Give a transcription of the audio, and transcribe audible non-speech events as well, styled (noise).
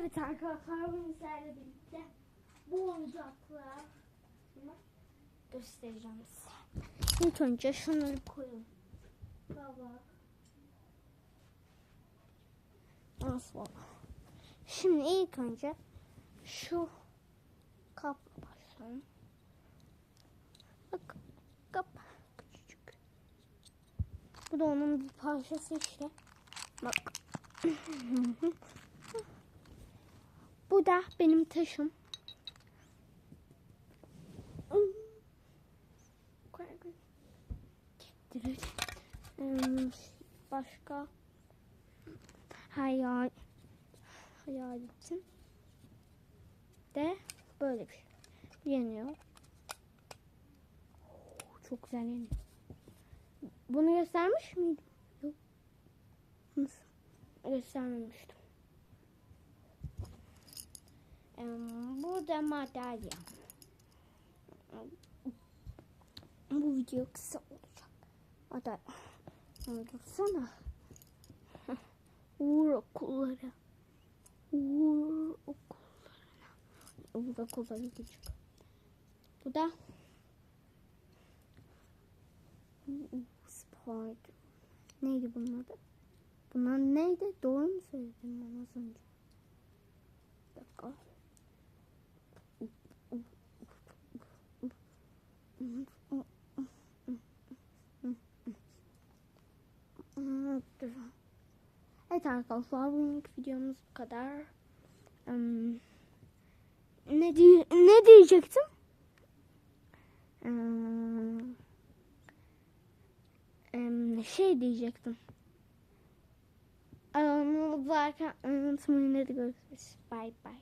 Evet arkadaşlar bugün sizlerle birlikte bu oyuncaklar göstereceğim size. İlk önce şunları koyalım. Baba. Nasıl oldu? Şimdi ilk önce şu kapla başlayalım. Bak kap küçücük. Bu da onun bir parçası işte. Bak. (laughs) Bu da benim taşım. Başka hayal hayal için de böyle bir şey. Yeniyor. Çok güzel yeniyor. Bunu göstermiş miydim? Yok. Nasıl? Göstermemiştim. Em, Bu da madalya. Bu video kısa olacak. Madalya. Dursana. Uğur okulları. Uğur okullarına. Uğur okulları küçük. Bu da Spider. Neydi bunun adı? Bunlar neydi? Doğru mu söyledim ben az önce? Bir dakika. Evet arkadaşlar bugünkü videomuz bu kadar. Em, ne diye ne diyecektim? Em, şey diyecektim. Ama varken unutmayın hadi görüşürüz. Bye bye.